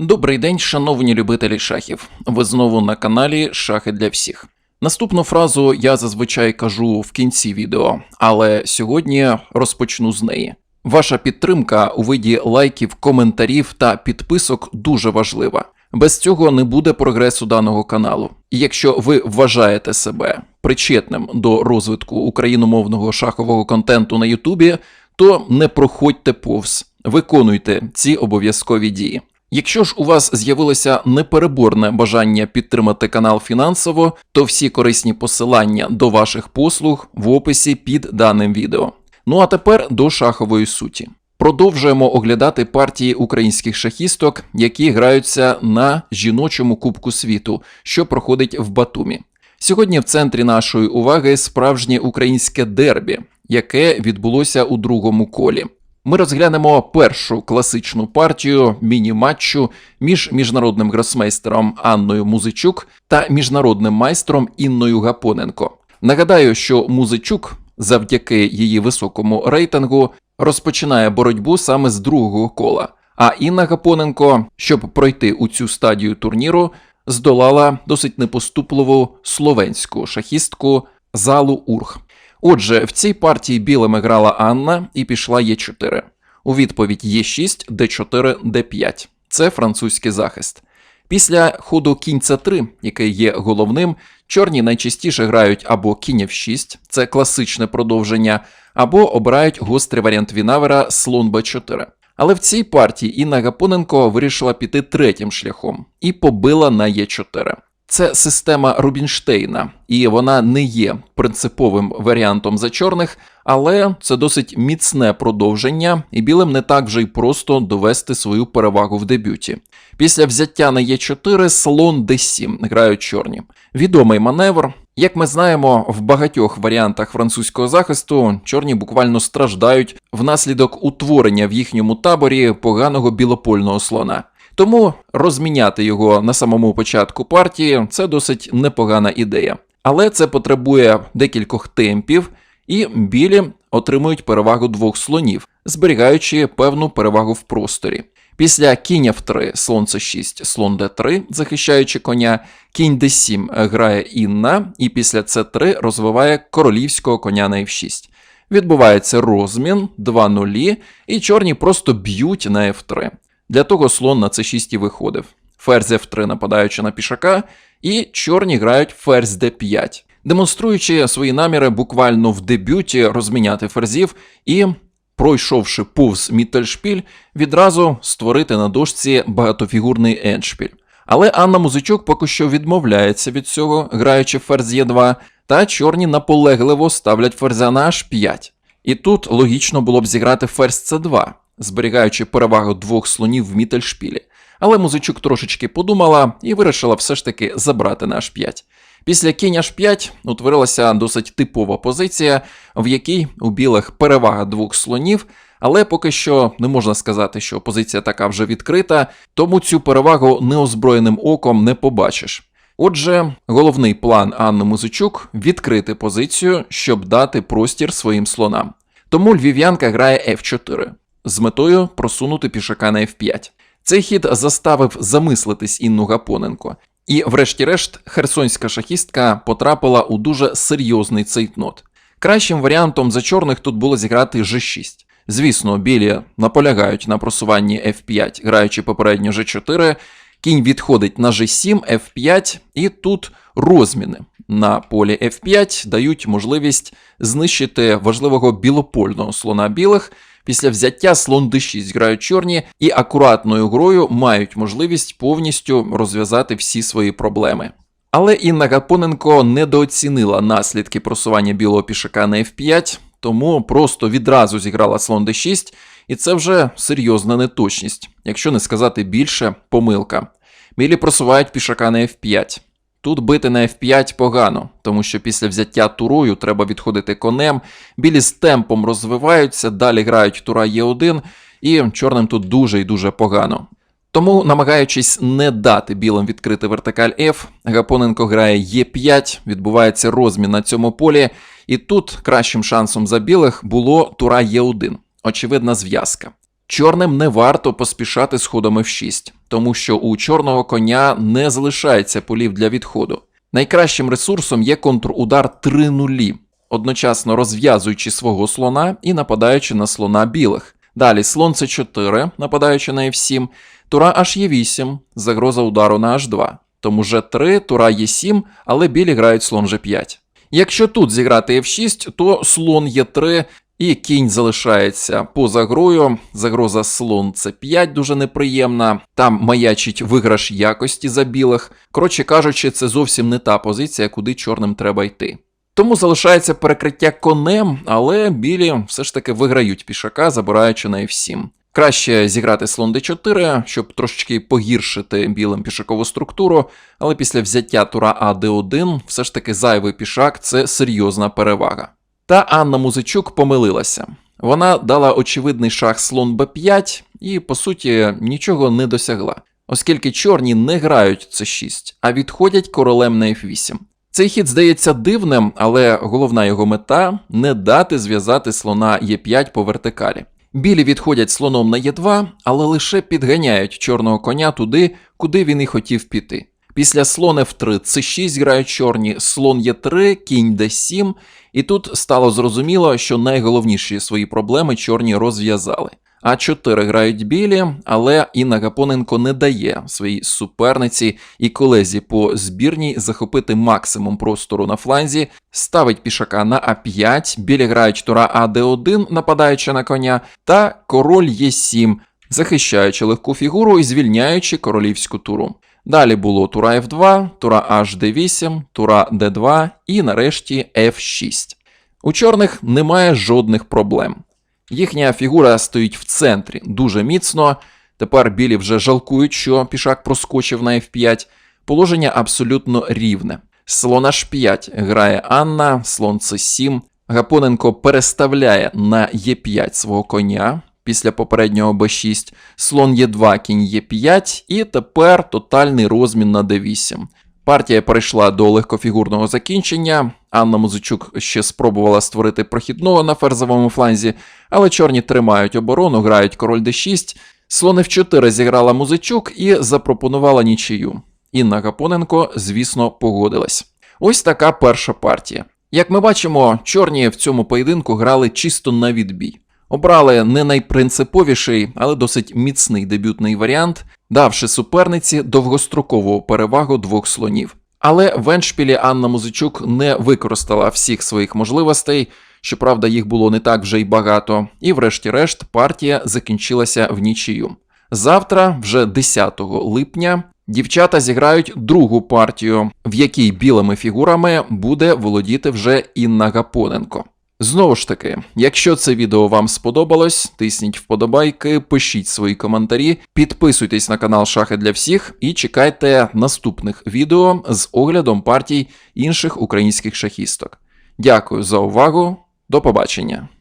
Добрий день, шановні любителі шахів. Ви знову на каналі Шахи для всіх. Наступну фразу я зазвичай кажу в кінці відео, але сьогодні розпочну з неї. Ваша підтримка у виді лайків, коментарів та підписок дуже важлива. Без цього не буде прогресу даного каналу. І якщо ви вважаєте себе причетним до розвитку україномовного шахового контенту на Ютубі, то не проходьте повз, виконуйте ці обов'язкові дії. Якщо ж у вас з'явилося непереборне бажання підтримати канал фінансово, то всі корисні посилання до ваших послуг в описі під даним відео. Ну а тепер до шахової суті. Продовжуємо оглядати партії українських шахісток, які граються на жіночому Кубку світу, що проходить в Батумі. Сьогодні в центрі нашої уваги справжнє українське дербі, яке відбулося у другому колі. Ми розглянемо першу класичну партію міні-матчу між міжнародним гросмейстером Анною Музичук та міжнародним майстром Інною Гапоненко. Нагадаю, що Музичук, завдяки її високому рейтингу, розпочинає боротьбу саме з другого кола. А Інна Гапоненко, щоб пройти у цю стадію турніру, здолала досить непоступливу словенську шахістку залу Ург. Отже, в цій партії білими грала Анна і пішла Е4. У відповідь Е6, Д4, Д5. Це французький захист. Після ходу кінь С3, який є головним, чорні найчастіше грають або кінь F6, це класичне продовження, або обирають гострий варіант Вінавера слон Б4. Але в цій партії Інна Гапоненко вирішила піти третім шляхом і побила на Е4. Це система Рубінштейна, і вона не є принциповим варіантом за чорних, але це досить міцне продовження, і білим не так вже й просто довести свою перевагу в дебюті. Після взяття на Е4 слон d7 грають чорні. Відомий маневр. Як ми знаємо, в багатьох варіантах французького захисту чорні буквально страждають внаслідок утворення в їхньому таборі поганого білопольного слона. Тому розміняти його на самому початку партії це досить непогана ідея. Але це потребує декількох темпів, і білі отримують перевагу двох слонів, зберігаючи певну перевагу в просторі. Після кінь F3, слон c6, слон d3, захищаючи коня, кінь d7 грає Інна, і після c3 розвиває королівського коня на f6. Відбувається розмін, 2 нулі, і чорні просто б'ють на f3. Для того слон на c6 і виходив. Ферзь f3 нападаючи на пішака, і чорні грають ферзь d5, демонструючи свої наміри буквально в дебюті розміняти ферзів і, пройшовши повз Міттельшпіль, відразу створити на дошці багатофігурний еншпіль. Але Анна Музичук поки що відмовляється від цього, граючи ферзь Е2, та чорні наполегливо ставлять ферзя на H5. І тут логічно було б зіграти ферзь С2, зберігаючи перевагу двох слонів в Міттельшпілі. Але музичук трошечки подумала і вирішила все ж таки забрати на H5. Після кінь H5 утворилася досить типова позиція, в якій у білих перевага двох слонів, але поки що не можна сказати, що позиція така вже відкрита, тому цю перевагу неозброєним оком не побачиш. Отже, головний план Анни Музичук відкрити позицію, щоб дати простір своїм слонам. Тому львів'янка грає F4 з метою просунути пішака на F5. Цей хід заставив замислитись Інну Гапоненко. І, врешті-решт, херсонська шахістка потрапила у дуже серйозний цейтнот. Кращим варіантом за чорних тут було зіграти G6. Звісно, білі наполягають на просуванні F5, граючи попередньо G4, кінь відходить на G7, F5, і тут розміни на полі F5 дають можливість знищити важливого білопольного слона білих. Після взяття слон d6 грають чорні і акуратною грою мають можливість повністю розв'язати всі свої проблеми. Але Інна Гапоненко недооцінила наслідки просування білого пішака на F5, тому просто відразу зіграла слон d6, і це вже серйозна неточність, якщо не сказати більше, помилка. Білі просувають пішака на F5. Тут бити на F5 погано, тому що після взяття турою треба відходити конем, білі з темпом розвиваються, далі грають тура Е1, і чорним тут дуже і дуже погано. Тому, намагаючись не дати білим відкрити вертикаль F, Гапоненко грає Е5, відбувається розмін на цьому полі, і тут кращим шансом за білих було тура Е1, очевидна зв'язка. Чорним не варто поспішати з ходом F6, тому що у чорного коня не залишається полів для відходу. Найкращим ресурсом є контрудар 3 нулі, одночасно розв'язуючи свого слона і нападаючи на слона білих. Далі слон c4, нападаючи на f7, тура H8, загроза удару на H2. Тому G3, тура Е7, але білі грають слон G5. Якщо тут зіграти F6, то слон Е3 і кінь залишається поза грою. Загроза слон С5 дуже неприємна. Там маячить виграш якості за білих. Коротше кажучи, це зовсім не та позиція, куди чорним треба йти. Тому залишається перекриття конем, але білі все ж таки виграють пішака, забираючи на F7. Краще зіграти слон d4, щоб трошечки погіршити білим пішакову структуру, але після взяття тура А d1 все ж таки зайвий пішак це серйозна перевага. Та Анна Музичук помилилася. Вона дала очевидний шах слон b5 і, по суті, нічого не досягла, оскільки чорні не грають c6, а відходять королем на f8. Цей хід здається дивним, але головна його мета не дати зв'язати слона Е5 по вертикалі. Білі відходять слоном на Е2, але лише підганяють чорного коня туди, куди він і хотів піти. Після слон F3 C6 грають чорні, слон Е3, кінь D7, і тут стало зрозуміло, що найголовніші свої проблеми чорні розв'язали. А4 грають білі, але Інна Гапоненко не дає своїй суперниці і колезі по збірній захопити максимум простору на фланзі, ставить пішака на А5, білі грають тура АД1, нападаючи на коня, та король Е7, захищаючи легку фігуру і звільняючи королівську туру. Далі було тура F2, тура HD8, тура D2 і нарешті F6. У чорних немає жодних проблем. Їхня фігура стоїть в центрі дуже міцно. Тепер білі вже жалкують, що пішак проскочив на F5. Положення абсолютно рівне. Слон H5 грає Анна, слон C7. Гапоненко переставляє на Е5 свого коня після попереднього Б6, слон Е2, кінь Е5, і тепер тотальний розмін на Д8. Партія перейшла до легкофігурного закінчення. Анна Музичук ще спробувала створити прохідного на ферзовому фланзі, але чорні тримають оборону, грають король d6. Слон f4 зіграла Музичук і запропонувала нічию. Інна Гапоненко, звісно, погодилась. Ось така перша партія. Як ми бачимо, чорні в цьому поєдинку грали чисто на відбій. Обрали не найпринциповіший, але досить міцний дебютний варіант, давши суперниці довгострокову перевагу двох слонів. Але в Еншпілі Анна Музичук не використала всіх своїх можливостей, щоправда, їх було не так вже й багато, і врешті-решт партія закінчилася в нічию. Завтра, вже 10 липня, дівчата зіграють другу партію, в якій білими фігурами буде володіти вже Інна Гапоненко. Знову ж таки, якщо це відео вам сподобалось, тисніть вподобайки, пишіть свої коментарі, підписуйтесь на канал Шахи для всіх і чекайте наступних відео з оглядом партій інших українських шахісток. Дякую за увагу, до побачення!